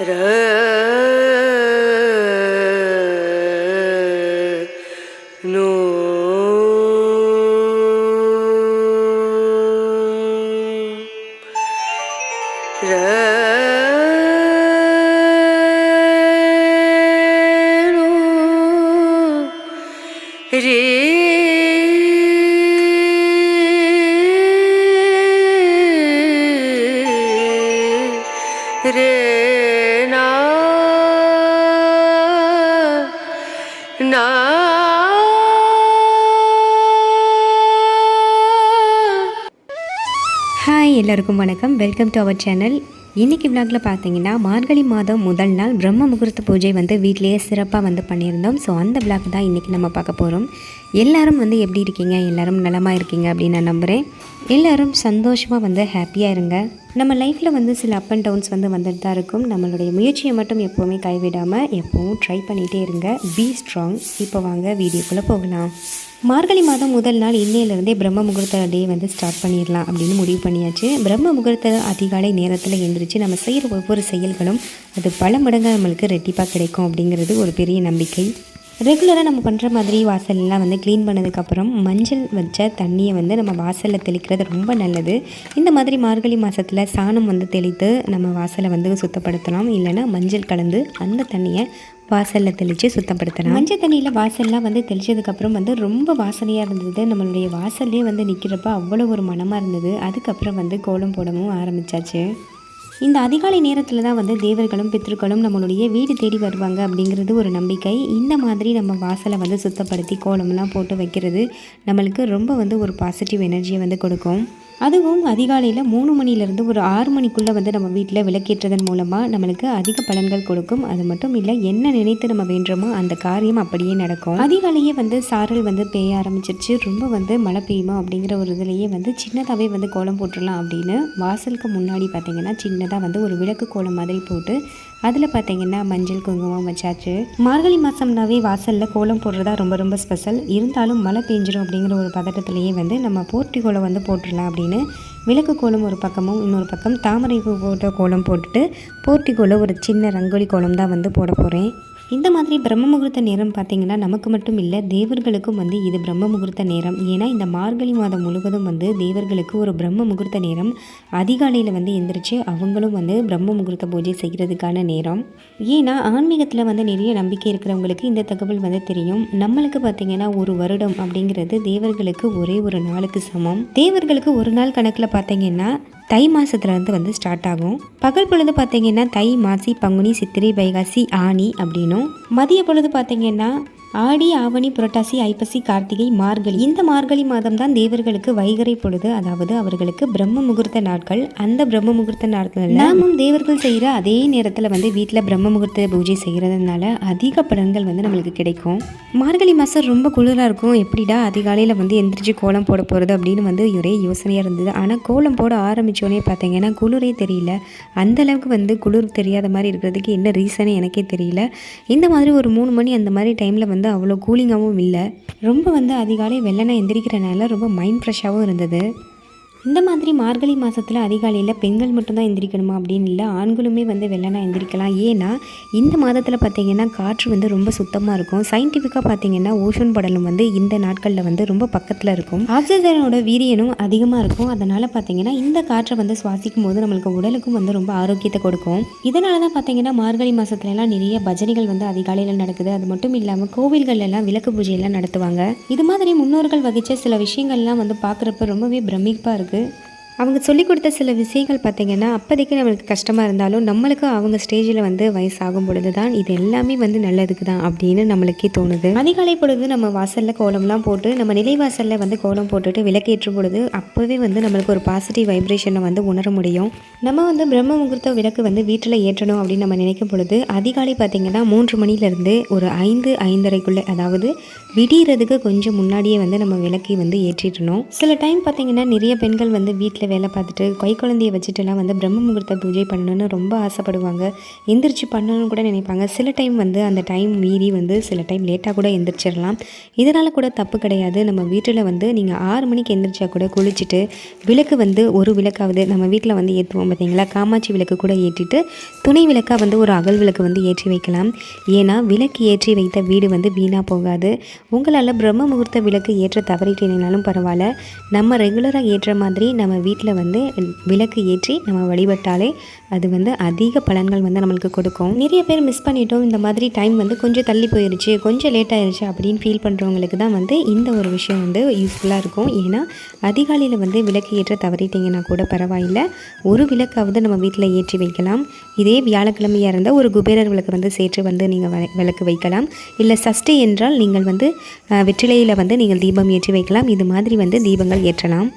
रे எல்லாருக்கும் வணக்கம். வெல்கம் டு அவர் சேனல் இன்றைக்கி விலாகில் பார்த்தீங்கன்னா மார்கழி மாதம் முதல் நாள் பிரம்ம முகூர்த்த பூஜை வந்து வீட்டிலேயே சிறப்பாக வந்து பண்ணியிருந்தோம். ஸோ அந்த விலாக் தான் இன்றைக்கி நம்ம பார்க்க போகிறோம் எல்லோரும் வந்து எப்படி இருக்கீங்க? எல்லோரும் நலமாக இருக்கீங்க அப்படின்னு நான் நம்புகிறேன் எல்லோரும் சந்தோஷமாக வந்து ஹாப்பியாக இருங்க. நம்ம லைஃப்பில் வந்து சில அப் அண்ட் டவுன்ஸ் வந்து வந்துட்டு தான் இருக்கும். நம்மளுடைய முயற்சியை மட்டும் எப்போவுமே கைவிடாமல் எப்போவும் ட்ரை பண்ணிகிட்டே இருங்க. பி ஸ்ட்ராங் இப்போ வாங்க வீடியோக்குள்ளே போகலாம். மார்கழி மாதம் முதல் நாள் இன்னையிலேருந்தே பிரம்ம முகூர்த்த டே வந்து ஸ்டார்ட் பண்ணிடலாம் அப்படின்னு முடிவு பண்ணியாச்சு. பிரம்ம முகூர்த்த அதிகாலை நேரத்தில் எழுந்திரிச்சு நம்ம செய்கிற ஒவ்வொரு செயல்களும் அது பல மடங்கு நம்மளுக்கு ரெட்டிப்பாக கிடைக்கும் அப்படிங்கிறது ஒரு பெரிய நம்பிக்கை. ரெகுலராக நம்ம பண்ணுற மாதிரி வாசல்லாம் வந்து க்ளீன் பண்ணதுக்கப்புறம் மஞ்சள் வச்ச தண்ணியை வந்து நம்ம வாசலில் தெளிக்கிறது ரொம்ப நல்லது. இந்த மாதிரி மார்கழி மாதத்தில் சாணம் வந்து தெளித்து நம்ம வாசலை வந்து சுத்தப்படுத்தலாம். இல்லைன்னா மஞ்சள் கலந்து அந்த தண்ணியை வாசலில் தெளித்து சுத்தப்படுத்தணும் மஞ்சள் தண்ணியில் வாசல்லாம் வந்து தெளித்ததுக்கப்புறம் வந்து ரொம்ப வாசனையாக இருந்தது. நம்மளுடைய வாசல்லே வந்து நிற்கிறப்ப அவ்வளோ ஒரு மனமாக இருந்தது. அதுக்கப்புறம் வந்து கோலம் போடவும் ஆரம்பித்தாச்சு இந்த அதிகாலை நேரத்தில் தான் வந்து தேவர்களும் பித்ருக்களும் நம்மளுடைய வீடு தேடி வருவாங்க அப்படிங்கிறது ஒரு நம்பிக்கை. இந்த மாதிரி நம்ம வாசலை வந்து சுத்தப்படுத்தி கோலம்லாம் போட்டு வைக்கிறது நம்மளுக்கு ரொம்ப வந்து ஒரு பாசிட்டிவ் எனர்ஜியை வந்து கொடுக்கும். அதுவும் அதிகாலையில் மூணு மணிலேருந்து ஒரு ஆறு மணிக்குள்ளே வந்து நம்ம வீட்டில் விளக்கேற்றதன் மூலமாக நம்மளுக்கு அதிக பலன்கள் கொடுக்கும். அது மட்டும் இல்லை என்ன நினைத்து நம்ம வேண்டுமோ அந்த காரியம் அப்படியே நடக்கும். அதிகாலையே வந்து சாரல் வந்து பெய்ய ஆரம்பிச்சிருச்சு. ரொம்ப வந்து மழை பெய்யுமா அப்படிங்கிற ஒரு இதுலேயே வந்து சின்னதாகவே வந்து கோலம் போட்டுடலாம் அப்படின்னு வாசலுக்கு முன்னாடி பார்த்தீங்கன்னா சின்னதாக வந்து ஒரு விளக்கு கோலம் மாதிரி போட்டு அதில் பார்த்தீங்கன்னா மஞ்சள் குங்குமம் வச்சாச்சு. மார்கழி மாதம்னாவே வாசலில் கோலம் போடுறதா ரொம்ப ரொம்ப ஸ்பெஷல் இருந்தாலும் மழை பெஞ்சிடும் அப்படிங்கிற ஒரு பதட்டத்திலேயே வந்து நம்ம போர்ட்டிகோலை வந்து போட்டுடலாம் அப்படின்னு விளக்கு கோலம் ஒரு பக்கமும் இன்னொரு பக்கம் தாமரை பூ போட்ட கோலம் போட்டுட்டு போர்ட்டிகோல ஒரு சின்ன ரங்கோலி கோலம் தான் வந்து போட போகிறேன் இந்த மாதிரி பிரம்ம முகூர்த்த நேரம் பார்த்திங்கன்னா நமக்கு மட்டும் இல்லை தேவர்களுக்கும் வந்து இது பிரம்ம முகூர்த்த நேரம். ஏன்னா இந்த மார்கழி மாதம் முழுவதும் வந்து தேவர்களுக்கு ஒரு பிரம்ம முகூர்த்த நேரம். அதிகாலையில் வந்து எந்திரிச்சு அவங்களும் வந்து பிரம்ம முகூர்த்த பூஜை செய்கிறதுக்கான நேரம். ஏன்னா ஆன்மீகத்தில் வந்து நிறைய நம்பிக்கை இருக்கிறவங்களுக்கு இந்த தகவல் வந்து தெரியும். நம்மளுக்கு பார்த்திங்கன்னா ஒரு வருடம் அப்படிங்கிறது தேவர்களுக்கு ஒரே ஒரு நாளுக்கு சமம். தேவர்களுக்கு ஒரு நாள் கணக்கில் பார்த்தீங்கன்னா தை மாதத்துலேருந்து வந்து ஸ்டார்ட் ஆகும். பகல் பொழுது பார்த்தீங்கன்னா தை மாசி பங்குனி சித்திரை வைகாசி ஆனி அப்படின்னும். மதிய பொழுது பார்த்தீங்கன்னா ஆடி ஆவணி புரட்டாசி ஐப்பசி கார்த்திகை மார்கழி. இந்த மார்கழி மாதம் தான் தேவர்களுக்கு வைகரை பொழுது. அதாவது அவர்களுக்கு பிரம்ம முகூர்த்த நாட்கள். அந்த பிரம்ம முகூர்த்த நாட்கள் நாமும் தேவர்கள் செய்கிற அதே நேரத்தில் வந்து வீட்டில் பிரம்ம முகூர்த்த பூஜை செய்கிறதுனால அதிக பலன்கள் வந்து நம்மளுக்கு கிடைக்கும். மார்கழி மாதம் ரொம்ப குளிராக இருக்கும். எப்படிடா அதிகாலையில் வந்து எந்திரிச்சு கோலம் போட போகிறது அப்படின்னு வந்து ஒரே யோசனையாக இருந்தது. ஆனால் கோலம் போட ஆரம்பித்தோடனே பார்த்தீங்கன்னா குளிரே தெரியல. அந்தளவுக்கு வந்து குளிர் தெரியாத மாதிரி இருக்கிறதுக்கு என்ன ரீசனே எனக்கே தெரியல. இந்த மாதிரி ஒரு மூணு மணி அந்த மாதிரி டைமில் வந்து வந்து அவ்வளோ கூலிங்காகவும் இல்லை. ரொம்ப வந்து அதிகாலை வெள்ளனை எந்திரிக்கிறனால ரொம்ப மைண்ட் ஃப்ரெஷ்ஷாகவும் இருந்தது. இந்த மாதிரி மார்கழி மாதத்தில் அதிகாலையில் பெண்கள் மட்டும்தான் எந்திரிக்கணுமா அப்படின்னு இல்லை ஆண்களுமே வந்து வெள்ளனா எந்திரிக்கலாம். ஏன்னா இந்த மாதத்தில் பார்த்திங்கன்னா காற்று வந்து ரொம்ப சுத்தமாக இருக்கும். சயின்டிஃபிக்காக பார்த்திங்கன்னா ஓஷன் படலம் வந்து இந்த நாட்களில் வந்து ரொம்ப பக்கத்தில் இருக்கும். ஆக்சிஜனோட வீரியனும் அதிகமாக இருக்கும். அதனால் பார்த்திங்கன்னா இந்த காற்றை வந்து சுவாசிக்கும் போது நம்மளுக்கு உடலுக்கும் வந்து ரொம்ப ஆரோக்கியத்தை கொடுக்கும். இதனால தான் பார்த்திங்கன்னா மார்கழி மாதத்துலலாம் நிறைய பஜனைகள் வந்து அதிகாலையில் நடக்குது. அது மட்டும் இல்லாமல் கோவில்கள்லாம் விளக்கு பூஜையெல்லாம் நடத்துவாங்க. இது மாதிரி முன்னோர்கள் வகித்த சில விஷயங்கள்லாம் வந்து பார்க்குறப்ப ரொம்பவே பிரமிப்பாக இருக்குது இருக்குது அவங்க சொல்லிக் கொடுத்த சில விஷயங்கள் பார்த்திங்கன்னா அப்போதைக்கு நம்மளுக்கு கஷ்டமாக இருந்தாலும் நம்மளுக்கு அவங்க ஸ்டேஜில் வந்து வயசாகும் பொழுது தான் இது எல்லாமே வந்து நல்லதுக்கு தான் அப்படின்னு நம்மளுக்கே தோணுது. அதிகாலை பொழுது நம்ம வாசலில் கோலம்லாம் போட்டு நம்ம நிலைவாசலில் வந்து கோலம் போட்டுட்டு விளக்கேற்றும் பொழுது அப்போவே வந்து நம்மளுக்கு ஒரு பாசிட்டிவ் வைப்ரேஷனை வந்து உணர முடியும். நம்ம வந்து பிரம்ம முகூர்த்த விளக்கு வந்து வீட்டில் ஏற்றணும் அப்படின்னு நம்ம நினைக்கும் பொழுது அதிகாலை பார்த்திங்கன்னா மூன்று மணிலேருந்து ஒரு ஐந்து ஐந்தரைக்குள்ளே அதாவது விடிகிறதுக்கு கொஞ்சம் முன்னாடியே வந்து நம்ம விளக்கை வந்து ஏற்றிடணும். சில டைம் பார்த்திங்கன்னா நிறைய பெண்கள் வந்து வீட்டில் வேலை பார்த்துட்டு கை குழந்தையை வச்சுட்டுலாம் வந்து பிரம்ம முகூர்த்த பூஜை பண்ணணும்னு ரொம்ப ஆசைப்படுவாங்க. எந்திரிச்சு பண்ணணும்னு கூட நினைப்பாங்க. சில டைம் வந்து அந்த டைம் மீறி வந்து சில டைம் லேட்டாக கூட எந்திரிச்சிடலாம். இதனால் கூட தப்பு கிடையாது. நம்ம வீட்டில் வந்து நீங்கள் ஆறு மணிக்கு எந்திரிச்சா கூட குளிச்சுட்டு விளக்கு வந்து ஒரு விளக்காவது நம்ம வீட்டில் வந்து ஏற்றுவோம் பார்த்தீங்களா? காமாட்சி விளக்கு கூட ஏற்றிட்டு துணை விளக்காக வந்து ஒரு அகல் விளக்கு வந்து ஏற்றி வைக்கலாம். ஏன்னா விளக்கு ஏற்றி வைத்த வீடு வந்து வீணாக போகாது. உங்களால் பிரம்ம முகூர்த்த விளக்கு ஏற்ற தவறிட்டீங்கனாலும் பரவாயில்ல. நம்ம ரெகுலராக ஏற்ற மாதிரி நம்ம வீட்டில் வந்து விளக்கு ஏற்றி நம்ம வழிபட்டாலே அது வந்து அதிக பலன்கள் வந்து நம்மளுக்கு கொடுக்கும். நிறைய பேர் மிஸ் பண்ணிட்டோம். இந்த மாதிரி டைம் வந்து கொஞ்சம் தள்ளி போயிருச்சு கொஞ்சம் லேட் ஆயிருச்சு அப்படின்னு ஃபீல் பண்ணுறவங்களுக்கு தான் வந்து இந்த ஒரு விஷயம் வந்து யூஸ்ஃபுல்லாக இருக்கும். ஏன்னா அதிகாலையில் வந்து விளக்கு ஏற்ற தவறிட்டீங்கன்னா கூட பரவாயில்லை. ஒரு விளக்காவது நம்ம வீட்டில் ஏற்றி வைக்கலாம். இதே வியாழக்கிழமையாக இருந்தால் ஒரு குபேரர் விளக்கு வந்து சேர்த்து வந்து நீங்கள் விளக்கு வைக்கலாம். இல்லை சஷ்டி என்றால் நீங்கள் வந்து வெற்றிலையில் வந்து நீங்கள் தீபம் ஏற்றி வைக்கலாம். இது மாதிரி வந்து தீபங்கள் ஏற்றலாம்.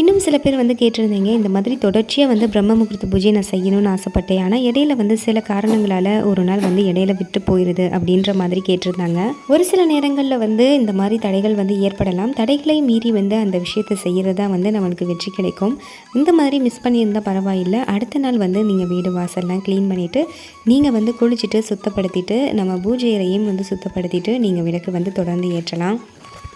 இன்னும் சில பேர் வந்து கேட்டிருந்தீங்க. இந்த மாதிரி தொடர்ச்சியாக வந்து பிரம்ம முகூர்த்த பூஜை நான் செய்யணும்னு ஆசைப்பட்டேன். ஆனால் இடையில வந்து சில காரணங்களால் ஒரு நாள் வந்து இடையில விட்டு போயிடுது அப்படின்ற மாதிரி கேட்டிருந்தாங்க. ஒரு சில நேரங்களில் வந்து இந்த மாதிரி தடைகள் வந்து ஏற்படலாம். தடைகளை மீறி வந்து அந்த விஷயத்தை செய்கிறது தான் வந்து நம்மளுக்கு வெற்றி கிடைக்கும். இந்த மாதிரி மிஸ் பண்ணியிருந்தால் பரவாயில்லை. அடுத்த நாள் வந்து நீங்கள் வீடு வாசல்லாம் க்ளீன் பண்ணிவிட்டு நீங்கள் வந்து குளிச்சுட்டு சுத்தப்படுத்திட்டு நம்ம பூஜை அறையும் வந்து சுத்தப்படுத்திட்டு நீங்கள் விளக்கு வந்து தொடர்ந்து ஏற்றலாம்.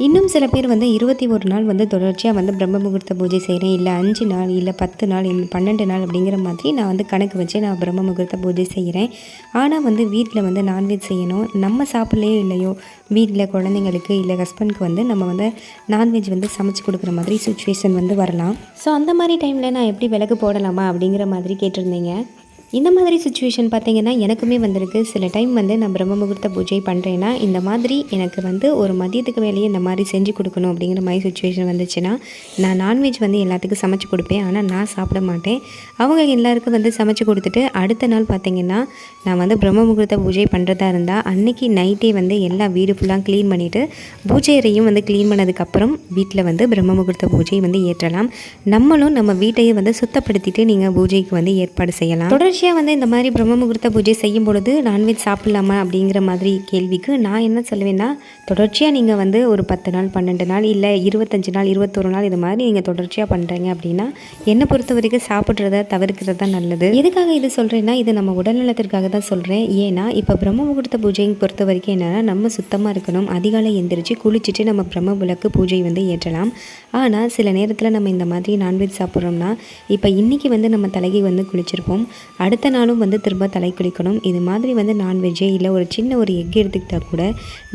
இன்னும் சில பேர் வந்து இருபத்தி ஒரு நாள் வந்து தொடர்ச்சியாக வந்து பிரம்ம முகூர்த்த பூஜை செய்கிறேன் இல்லை அஞ்சு நாள் இல்லை பத்து நாள் இல்லை பன்னெண்டு நாள் அப்படிங்கிற மாதிரி நான் வந்து கணக்கு வச்சு நான் பிரம்ம முகூர்த்த பூஜை செய்கிறேன் ஆனால் வந்து வீட்டில் வந்து நான்வெஜ் செய்யணும். நம்ம சாப்பிட்லையோ இல்லையோ வீட்டில் குழந்தைங்களுக்கு இல்லை ஹஸ்பண்ட்க்கு வந்து நம்ம வந்து நான்வெஜ் வந்து சமைச்சு கொடுக்குற மாதிரி சுச்சுவேஷன் வந்து வரலாம். ஸோ அந்த மாதிரி டைமில் நான் எப்படி விளக்கு போடலாமா அப்படிங்கிற மாதிரி கேட்டிருந்தீங்க. இந்த மாதிரி சுச்சுவேஷன் பார்த்திங்கன்னா எனக்குமே வந்திருக்கு. சில டைம் வந்து நான் பிரம்ம முகூர்த்த பூஜை பண்ணுறேன்னா இந்த மாதிரி எனக்கு வந்து ஒரு மதியத்துக்கு வேலையை இந்த மாதிரி செஞ்சு கொடுக்கணும் அப்படிங்கிற மாதிரி சுச்சுவேஷன் வந்துச்சுன்னா நான் நான்வெஜ் வந்து எல்லாத்துக்கும் சமைச்சு கொடுப்பேன். ஆனால் நான் சாப்பிட மாட்டேன். அவங்க எல்லாருக்கும் வந்து சமைச்சு கொடுத்துட்டு அடுத்த நாள் பார்த்திங்கன்னா நான் வந்து பிரம்ம முகூர்த்த பூஜை பண்ணுறதா இருந்தால் அன்றைக்கி நைட்டே வந்து எல்லா வீடு ஃபுல்லாக க்ளீன் பண்ணிவிட்டு பூஜை அறையும் வந்து க்ளீன் பண்ணதுக்கப்புறம் வீட்டில் வந்து பிரம்ம முகூர்த்த பூஜை வந்து ஏற்றலாம். நம்மளும் நம்ம வீட்டையே வந்து சுத்தப்படுத்திட்டு நீங்கள் பூஜைக்கு வந்து ஏற்பாடு செய்யலாம். தொடர்ச்சியாக வந்து இந்த மாதிரி பிரம்ம முகூர்த்த பூஜை செய்யும் பொழுது நான்வெஜ் சாப்பிட்லாமா அப்படிங்கிற மாதிரி கேள்விக்கு நான் என்ன சொல்லுவேன்னா தொடர்ச்சியாக நீங்கள் வந்து ஒரு பத்து நாள் பன்னெண்டு நாள் இல்லை இருபத்தஞ்சு நாள் இருபத்தொரு நாள் இது மாதிரி நீங்கள் தொடர்ச்சியாக பண்ணுறீங்க அப்படின்னா என்னை பொறுத்த வரைக்கும் சாப்பிட்றத தவிர்க்கிறது தான் நல்லது. எதுக்காக இது சொல்கிறேன்னா இது நம்ம உடல்நலத்திற்காக தான் சொல்கிறேன் ஏன்னா இப்போ பிரம்ம முகூர்த்த பூஜையை பொறுத்த வரைக்கும் என்னென்னா நம்ம சுத்தமாக இருக்கணும். அதிகாலை எந்திரிச்சு குளிச்சுட்டு நம்ம பிரம்ம விளக்கு பூஜை வந்து ஏற்றலாம். ஆனால் சில நேரத்தில் நம்ம இந்த மாதிரி நான்வெஜ் சாப்பிட்றோம்னா இப்போ இன்றைக்கி வந்து நம்ம தலைக்கு வந்து குளிச்சிருப்போம். அடுத்த நாளும் வந்து திரும்ப தலை குளிக்கணும் இது மாதிரி வந்து நான்வெஜ்ஜே இல்லை ஒரு சின்ன ஒரு எக் எடுத்துக்கிட்டால் கூட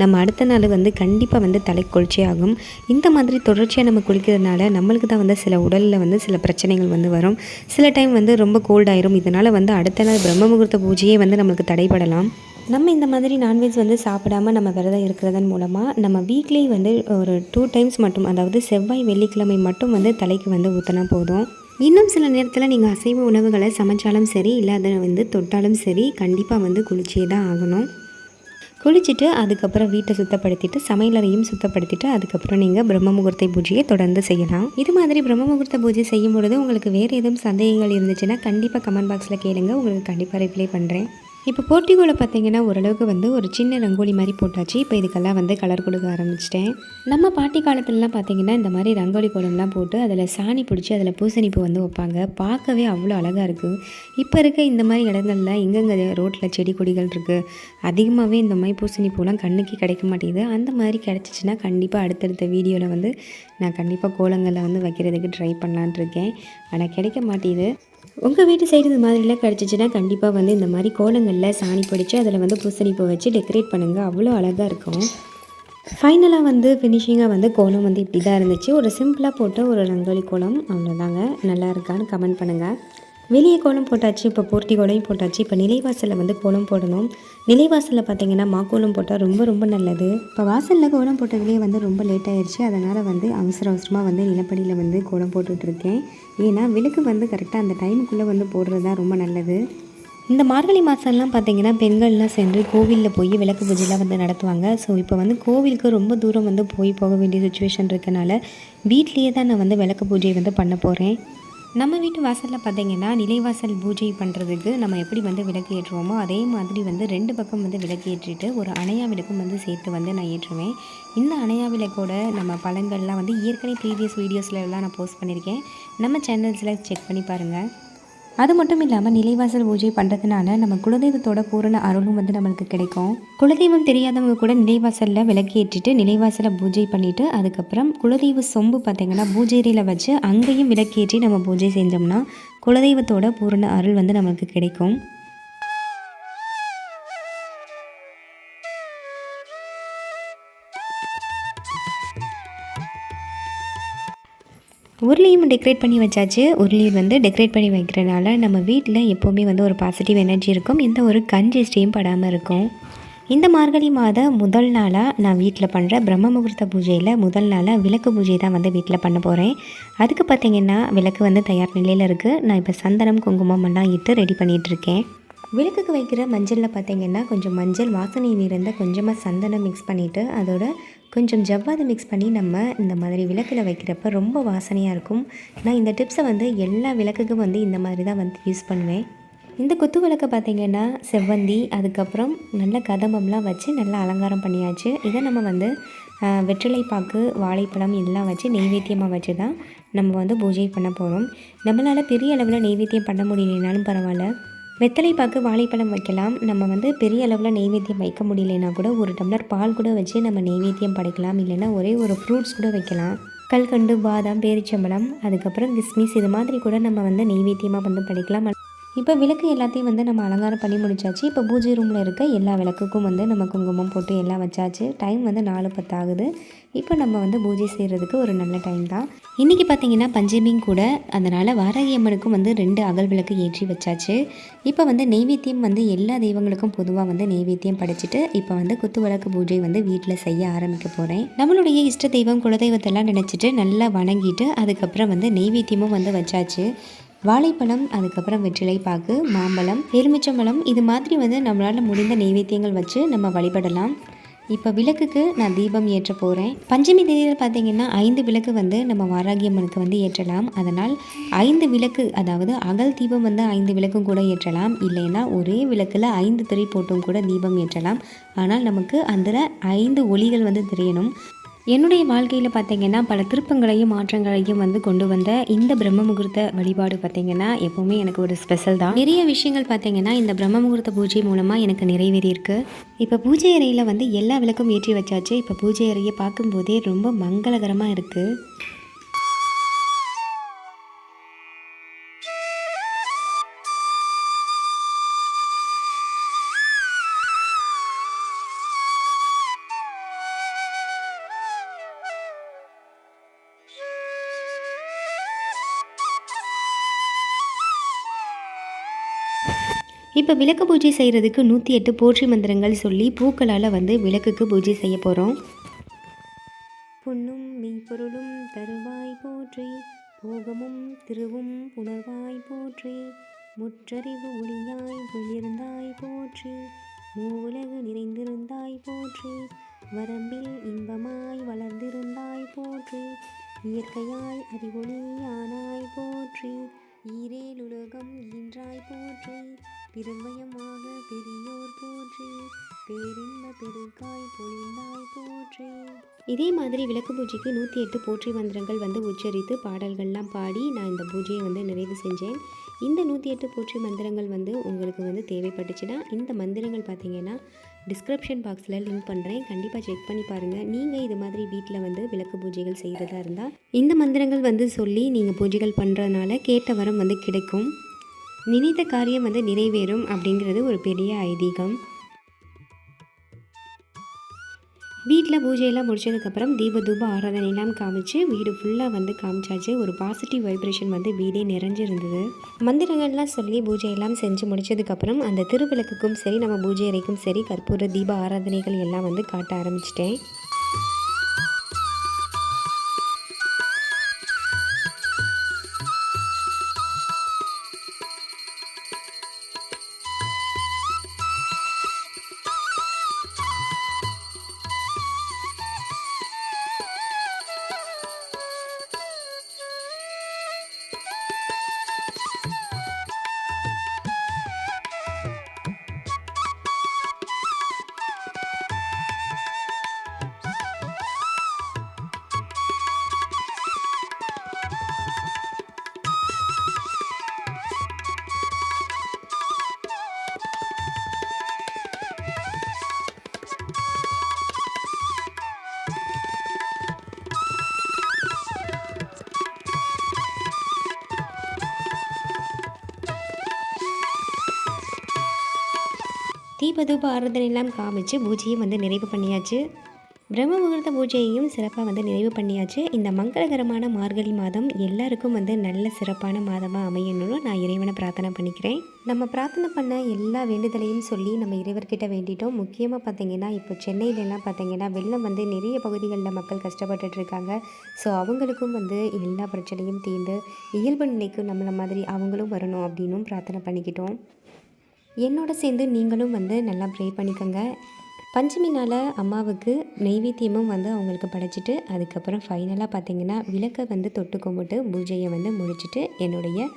நம்ம அடுத்த நாள் வந்து கண்டிப்பாக வந்து தலை குளிச்சே ஆகும். இந்த மாதிரி தொடர்ச்சியாக நம்ம குளிக்கிறதுனால நம்மளுக்கு தான் வந்து சில உடலில் வந்து சில பிரச்சனைகள் வந்து வரும். சில டைம் வந்து ரொம்ப கோல்டாயிரும் இதனால் வந்து அடுத்த நாள் பிரம்ம முகூர்த்த பூஜையே வந்து நம்மளுக்கு தடைபடலாம். நம்ம இந்த மாதிரி நான்வெஜ் வந்து சாப்பிடாம நம்ம விரதம் இருக்கிறதன் மூலமாக நம்ம வீக்லி வந்து ஒரு டூ டைம்ஸ் மட்டும் அதாவது செவ்வாய் வெள்ளிக்கிழமை மட்டும் வந்து தலைக்கு வந்து ஊற்றினா போதும். இன்னும் சில நேரத்தில் நீங்கள் அசைவ உணவுகளை சமைச்சாலும் சரி இல்லை அதை வந்து தொட்டாலும் சரி கண்டிப்பாக வந்து குளிச்சே தான் ஆகணும். குளிச்சுட்டு அதுக்கப்புறம் வீட்டை சுத்தப்படுத்திட்டு சமையலறையும் சுத்தப்படுத்திட்டு அதுக்கப்புறம் நீங்கள் பிரம்ம முகூர்த்த பூஜையை தொடர்ந்து செய்யலாம். இது மாதிரி பிரம்ம முகூர்த்த பூஜை செய்யும் பொழுது உங்களுக்கு வேறு எதுவும் சந்தேகங்கள் இருந்துச்சுன்னா கண்டிப்பாக கமெண்ட் பாக்ஸில் கேளுங்க. உங்களுக்கு கண்டிப்பாக ரிப்ளை பண்ணுறேன் இப்போ போர்ட்டிகோவில் பார்த்தீங்கன்னா ஓரளவுக்கு வந்து ஒரு சின்ன ரங்கோலி மாதிரி போட்டாச்சு. இப்போ இதுக்கெல்லாம் வந்து கலர் கொடுக்க ஆரம்பிச்சிட்டேன். நம்ம பாட்டி காலத்துலலாம் பார்த்தீங்கன்னா இந்த மாதிரி ரங்கோலி கோலம்லாம் போட்டு அதில் சாணி பிடிச்சி அதில் பூசணிப்பூ வந்து வைப்பாங்க. பார்க்கவே அவ்வளோ அழகாக இருக்குது இப்போ இருக்க இந்த மாதிரி இடங்கள்ல எங்கெங்கே ரோட்டில் செடி கொடிகள் இருக்குது அதிகமாகவே இந்த மாதிரி பூசணிப்பூலாம் கண்ணுக்கு கிடைக்க மாட்டேங்குது. அந்த மாதிரி கிடச்சிச்சின்னா கண்டிப்பாக அடுத்தடுத்த வீடியோவில் வந்து நான் கண்டிப்பாக கோலங்களில் வந்து வைக்கிறதுக்கு ட்ரை பண்ணலான் இருக்கேன். ஆனால் கிடைக்க மாட்டேங்குது. உங்கள் வீட்டு சைடு இந்த மாதிரிலாம் கிடச்சிச்சின்னா கண்டிப்பாக வந்து இந்த மாதிரி கோலங்களில் சாணி பிடிச்சி அதில் வந்து பூசணிப்பூ வச்சு டெக்கரேட் பண்ணுங்கள் அவ்வளோ அழகாக இருக்கும். ஃபைனலாக வந்து ஃபினிஷிங்காக வந்து கோலம் வந்து இப்படி தான் இருந்துச்சு. ஒரு சிம்பிளாக போட்ட ஒரு ரங்கோலி கோலம். அவ்வளோதாங்க நல்லா இருக்கான்னு கமெண்ட் பண்ணுங்கள் வெளியே கோலம் போட்டாச்சு இப்போ போர்ட்டி கோலையும் போட்டாச்சு இப்போ நிலைவாசலில் வந்து கோலம் போடணும். நிலைவாசலில் பார்த்தீங்கன்னா மாக்கோலம் போட்டால் ரொம்ப ரொம்ப நல்லது. இப்போ வாசலில் கோலம் போட்டதுலேயே வந்து ரொம்ப லேட் ஆயிடுச்சு. அதனால் வந்து அவசர அவசரமாக வந்து நிலப்படியில் வந்து கோலம் போட்டுட்ருக்கேன். ஏன்னா விளக்கு வந்து கரெக்டாக அந்த டைமுக்குள்ளே வந்து போடுறது தான் ரொம்ப நல்லது. இந்த மார்கழி மாதம்லாம் பார்த்தீங்கன்னா பெண்கள்லாம் சென்று கோவிலில் போய் விளக்கு பூஜைலாம் வந்து நடத்துவாங்க. ஸோ இப்போ வந்து கோவிலுக்கு ரொம்ப தூரம் வந்து போய் போக வேண்டிய சுச்சுவேஷன் இருக்கனால வீட்லேயே தான் நான் வந்து விளக்கு பூஜை வந்து பண்ண போகிறேன் நம்ம வீட்டு வாசலில் பார்த்தீங்கன்னா நிலைவாசல் பூஜை பண்ணுறதுக்கு நம்ம எப்படி வந்து விளக்கு ஏற்றுவோமோ அதே மாதிரி வந்து ரெண்டு பக்கம் வந்து விளக்கு ஏற்றிட்டு ஒரு அணையா விளக்கும் வந்து சேர்த்து வந்து நான் ஏற்றுவேன். இந்த அணையா விளக்கோட நம்ம பழங்கள்லாம் வந்து ஏற்கனவே ப்ரீவியஸ் வீடியோஸில் எல்லாம் நான் போஸ்ட் பண்ணியிருக்கேன் நம்ம சேனல்ஸில் செக் பண்ணி பாருங்கள் அது மட்டும் இல்லாமல் நிலைவாசல் பூஜை பண்ணுறதுனால நம்ம குலதெய்வத்தோட பூரண அருளும் வந்து நம்மளுக்கு கிடைக்கும். குலதெய்வம் தெரியாதவங்க கூட நிலைவாசலில் விளக்கேற்றிட்டு நிலைவாசலை பூஜை பண்ணிவிட்டு அதுக்கப்புறம் குலதெய்வ சொம்பு பார்த்திங்கன்னா பூஜைரியில் வச்சு அங்கேயும் விளக்கேற்றி நம்ம பூஜை செஞ்சோம்னா குலதெய்வத்தோட பூரண அருள் வந்து நம்மளுக்கு கிடைக்கும். உருளியும் டெக்கரேட் பண்ணி வச்சாச்சு. உருளி வந்து டெக்கரேட் பண்ணி வைக்கிறனால நம்ம வீட்டில் எப்போவுமே வந்து ஒரு பாசிட்டிவ் எனர்ஜி இருக்கும். எந்த ஒரு கன்ஜெஸ்டியும் படாமல் இருக்கும். இந்த மார்கழி மாத முதல் நாளாக நான் வீட்டில் பண்ணுற பிரம்ம முகூர்த்த பூஜையில் முதல் நாளாக விளக்கு பூஜை தான் வந்து வீட்டில் பண்ண போகிறேன் அதுக்கு பார்த்திங்கன்னா விளக்கு வந்து தயார் நிலையில் இருக்குது நான் இப்போ சந்தனம் குங்குமம் எல்லாம் இட்டு ரெடி பண்ணிகிட்ருக்கேன் விளக்குக்கு வைக்கிற மஞ்சளில் பார்த்தீங்கன்னா கொஞ்சம் மஞ்சள் வாசனை நிறைந்த கொஞ்சமாக சந்தனம் மிக்ஸ் பண்ணிவிட்டு அதோட கொஞ்சம் ஜவ்வாது மிக்ஸ் பண்ணி நம்ம இந்த மாதிரி விளக்கில் வைக்கிறப்ப ரொம்ப வாசனையாக இருக்கும். நான் இந்த டிப்ஸை வந்து எல்லா விளக்குக்கும் வந்து இந்த மாதிரி தான் வந்து யூஸ் பண்ணுவேன். இந்த குத்து விளக்கை பார்த்திங்கன்னா செவ்வந்தி அதுக்கப்புறம் நல்ல கதம்பம்லாம் வச்சு நல்லா அலங்காரம் பண்ணியாச்சு. இதை நம்ம வந்து வெற்றிலை பாக்கு வாழைப்பழம் எல்லாம் வச்சு நெய்வேத்தியமாக வச்சு தான் நம்ம வந்து பூஜை பண்ண போகிறோம் நம்மளால் பெரிய அளவில் நெய்வேத்தியம் பண்ண முடியலனாலும் பரவாயில்ல. வெத்தலை பாக்கு வாழைப்பழம் வைக்கலாம். நம்ம வந்து பெரிய அளவில் நெய்வேத்தியம் வைக்க முடியலனா கூட ஒரு டம்ளர் பால் கூட வச்சு நம்ம நெய்வேத்தியம் படைக்கலாம். இல்லைன்னா ஒரே ஒரு ஃப்ரூட்ஸ் கூட வைக்கலாம். கல்கண்டு பாதாம் பேரிச்சம்பழம் அதுக்கப்புறம் கிஸ்மிஸ் இது மாதிரி கூட நம்ம வந்து நெய்வேத்தியமாக வந்து படைக்கலாம். இப்போ விளக்கு எல்லாத்தையும் வந்து நம்ம அலங்காரம் பண்ணி முடிச்சாச்சு. இப்போ பூஜை ரூமில் இருக்க எல்லா விளக்குக்கும் வந்து நம்ம குங்குமம் போட்டு எல்லாம் வச்சாச்சு. டைம் வந்து நாலு பத்து ஆகுது இப்போ நம்ம வந்து பூஜை செய்கிறதுக்கு ஒரு நல்ல டைம் தான். இன்றைக்கி பார்த்தீங்கன்னா பஞ்சமியும் கூட அதனால் வாரகியம்மனுக்கும் வந்து ரெண்டு அகல் விளக்கு ஏற்றி வச்சாச்சு. இப்போ வந்து நெய்வேத்தியம் வந்து எல்லா தெய்வங்களுக்கும் பொதுவாக வந்து நெய்வேத்தியம் படைச்சிட்டு இப்போ வந்து குத்து விளக்கு பூஜை வந்து வீட்டில் செய்ய ஆரம்பிக்க போகிறேன் நம்மளுடைய இஷ்ட தெய்வம் குலதெய்வத்தெல்லாம் நினச்சிட்டு நல்லா வணங்கிட்டு அதுக்கப்புறம் வந்து நெய்வேத்தியமும் வந்து வச்சாச்சு. வாழைப்பழம் அதுக்கப்புறம் வெற்றிலை பாக்கு மாம்பழம் எலுமிச்சம்பழம். இது மாதிரி வந்து நம்மளால் முடிந்த நெய்வேத்தியங்கள் வச்சு நம்ம வழிபடலாம். இப்போ விளக்குக்கு நான் தீபம் ஏற்ற போகிறேன் பஞ்சமி தேதியில் பார்த்தீங்கன்னா ஐந்து விளக்கு வந்து நம்ம வாராகியம்மனுக்கு வந்து ஏற்றலாம். அதனால் ஐந்து விளக்கு அதாவது அகல் தீபம் வந்து ஐந்து விளக்கும் கூட ஏற்றலாம். இல்லைன்னா ஒரே விளக்கில் ஐந்து திரை போட்டும் கூட தீபம் ஏற்றலாம். ஆனால் நமக்கு அந்த ஐந்து ஒளிகள் வந்து தெரியணும். என்னுடைய வாழ்க்கையில் பார்த்தீங்கன்னா பல திருப்பங்களையும் மாற்றங்களையும் வந்து கொண்டு வந்த இந்த பிரம்ம முகூர்த்த வழிபாடு பார்த்தீங்கன்னா எப்போவுமே எனக்கு ஒரு ஸ்பெஷல் தான். நிறைய விஷயங்கள் பார்த்தீங்கன்னா இந்த பிரம்ம முகூர்த்த பூஜை மூலமாக எனக்கு நிறைவேறியிருக்கு இப்போ பூஜை அறையில் வந்து எல்லா விளக்கும் ஏற்றி வச்சாச்சு. இப்போ பூஜை அறையை பார்க்கும்போதே ரொம்ப மங்களகரமாக இருக்குது இப்போ விளக்கு பூஜை செய்கிறதுக்கு நூற்றி எட்டு போற்றி மந்திரங்கள் சொல்லி பூக்களால் வந்து விளக்குக்கு பூஜை செய்ய போகிறோம். பொன்னும் மெய்ப்பொருளும் தருவாய் போற்றி போகமும் திருவும் உணர்வாய் போற்றி முற்றறிவு ஒளியாய் உயிர்ந்தாய் போற்றி மூவுலகு நிறைந்திருந்தாய் போற்றி வரம்பில் இன்பமாய் வளர்ந்திருந்தாய் போற்றி இயற்கையாய் அறிவொளியானாய் போற்றி ஈரேலுலகம் ஈன்றாய் போற்றி பிறவயமாக பெரியோர் போற்றி பேரின்ப பெருக்காய் பொழிந்தாய் போற்றி. இதே மாதிரி விளக்கு பூஜைக்கு நூற்றி எட்டு போற்றி மந்திரங்கள் வந்து உச்சரித்து பாடல்கள்லாம் பாடி நான் இந்த பூஜையை வந்து நிறைவு செஞ்சேன். இந்த நூற்றி எட்டு போற்றி மந்திரங்கள் வந்து உங்களுக்கு வந்து தேவைப்பட்டுச்சுன்னா இந்த மந்திரங்கள் பார்த்திங்கன்னா டிஸ்கிரிப்ஷன் பாக்ஸில் லிங்க் பண்ணுறேன் கண்டிப்பாக செக் பண்ணி பாருங்கள் நீங்கள் இது மாதிரி வீட்டில் வந்து விளக்கு பூஜைகள் செய்கிறதா இருந்தால் இந்த மந்திரங்கள் வந்து சொல்லி நீங்கள் பூஜைகள் பண்ணுறதுனால கேட்ட வரம் வந்து கிடைக்கும். நினைத்த காரியம் வந்து நிறைவேறும் அப்படிங்கிறது ஒரு பெரிய ஐதீகம். வீட்டில் பூஜையெல்லாம் முடிச்சதுக்கப்புறம் தீப தூப ஆராதனையெல்லாம் காமிச்சு வீடு ஃபுல்லாக வந்து காமிச்சாச்சு. ஒரு பாசிட்டிவ் வைப்ரேஷன் வந்து வீடே நிறைஞ்சிருந்தது. மந்திரங்கள்லாம் சொல்லி பூஜையெல்லாம் செஞ்சு முடிச்சதுக்கப்புறம் அந்த திருவிளக்குக்கும் சரி நம்ம பூஜை அறைக்கும் சரி கற்பூர தீப ஆராதனைகள் எல்லாம் வந்து காட்ட ஆரம்பிச்சிட்டேன். தீபதூப ஆராதனை எல்லாம் காமிச்சு பூஜையும் வந்து நிறைவு பண்ணியாச்சு. பிரம்ம முகூர்த்த பூஜையையும் சிறப்பாக வந்து நிறைவு பண்ணியாச்சு. இந்த மங்களகரமான மார்கழி மாதம் எல்லாருக்கும் வந்து நல்ல சிறப்பான மாதமாக அமையணும்னு நான் இறைவனை பிரார்த்தனை பண்ணிக்கிறேன். நம்ம பிரார்த்தனை பண்ண எல்லா வேண்டுதலையும் சொல்லி நம்ம இறைவர்கிட்ட வேண்டிட்டோம். முக்கியமாக பார்த்தீங்கன்னா இப்போ சென்னையிலலாம் பார்த்தீங்கன்னா வெள்ளம் வந்து நிறைய பகுதிகளில் மக்கள் கஷ்டப்பட்டுட்டு இருக்காங்க ஸோ அவங்களுக்கும் வந்து எல்லா பிரச்சனையும் தீர்ந்து இயல்பு நிலைக்கு நம்மளை மாதிரி அவங்களும் வரணும் அப்படின்னும் பிரார்த்தனை பண்ணிக்கிட்டோம். என்னோட சேர்ந்து நீங்களும் வந்து நல்லா ப்ரே பண்ணிக்கோங்க. பஞ்சமி நாள் அம்மாவுக்கு நெய்வேத்தியமும் வந்து அவங்களுக்கு படைச்சிட்டு அதுக்கப்புறம் ஃபைனலாக பார்த்தீங்கன்னா விளக்கை வந்து தொட்டு கும்பிட்டு பூஜையை வந்து முடிச்சுட்டு என்னுடைய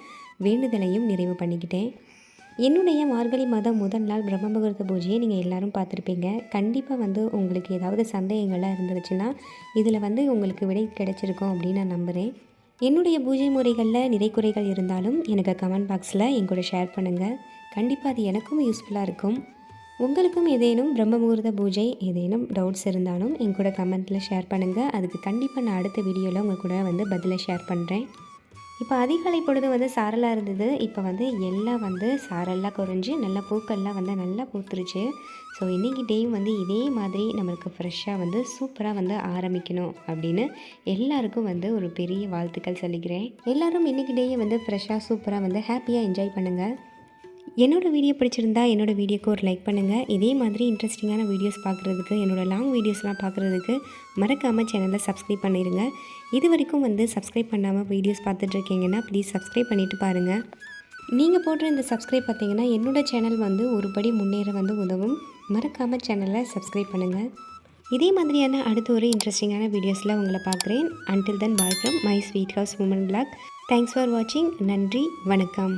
வேண்டுதலையும் நிறைவு பண்ணிக்கிட்டேன். என்னுடைய மார்கழி மாதம் முதல் நாள் பிரம்ம முகூர்த்த பூஜையை நீங்கள் எல்லோரும் பார்த்துருப்பீங்க. கண்டிப்பாக வந்து உங்களுக்கு ஏதாவது சந்தேகங்கள்லாம் இருந்துச்சுன்னா இதில் வந்து உங்களுக்கு விடை கிடைச்சிருக்கும் அப்படின்னு நான் நம்புகிறேன் என்னுடைய பூஜை முறைகளில் நிறை குறைகள் இருந்தாலும் எனக்கு கமெண்ட் பாக்ஸில் என் கூட ஷேர் பண்ணுங்கள் கண்டிப்பாக அது எனக்கும் யூஸ்ஃபுல்லாக இருக்கும். உங்களுக்கும் ஏதேனும் பிரம்ம முகூர்த்த பூஜை ஏதேனும் டவுட்ஸ் இருந்தாலும் என் கூட கமெண்ட்டில் ஷேர் பண்ணுங்கள் அதுக்கு கண்டிப்பாக நான் அடுத்த வீடியோவில் உங்கள் கூட வந்து பதிலை ஷேர் பண்ணுறேன் இப்போ அதிகாலை பொழுது வந்து சாரலாக இருந்தது. இப்போ வந்து எல்லாம் வந்து சாரெல்லாம் குறைஞ்சி நல்லா பூக்கள்லாம் வந்து நல்லா பூத்துருச்சு. ஸோ இன்றைக்கி டேயும் வந்து இதே மாதிரி நம்மளுக்கு ஃப்ரெஷ்ஷாக வந்து சூப்பராக வந்து ஆரம்பிக்கணும் அப்படின்னு எல்லாருக்கும் வந்து ஒரு பெரிய வாழ்த்துக்கள் சொல்லிக்கிறேன். எல்லாரும் இன்றைக்கி டேயை வந்து ஃப்ரெஷ்ஷாக சூப்பராக வந்து ஹாப்பியாக என்ஜாய் பண்ணுங்கள் என்னோடய வீடியோ பிடிச்சிருந்தா என்னோடய வீடியோக்கு ஒரு லைக் பண்ணுங்கள் இதே மாதிரி இன்ட்ரெஸ்டிங்கான வீடியோஸ் பார்க்குறதுக்கு என்னோடய லாங் வீடியோஸ்லாம் பார்க்குறதுக்கு மறக்காமல் சேனலை சப்ஸ்கிரைப் பண்ணிடுங்க இது வரைக்கும் வந்து சப்ஸ்கிரைப் பண்ணாமல் வீடியோஸ் பார்த்துட்ருக்கீங்கன்னா ப்ளீஸ் சப்ஸ்கிரைப் பண்ணிவிட்டு பாருங்கள் நீங்கள் போடுற இந்த சப்ஸ்கிரைப் பார்த்தீங்கன்னா என்னோட சேனல் வந்து ஒரு படி முன்னேற வந்து உதவும். மறக்காமல் சேனலை சப்ஸ்கிரைப் பண்ணுங்கள் இதே மாதிரியான அடுத்த ஒரு இன்ட்ரெஸ்டிங்கான வீடியோஸில் உங்களை பார்க்குறேன். Until then bye from my sweet house woman blog thanks for வாட்சிங் நன்றி வணக்கம்.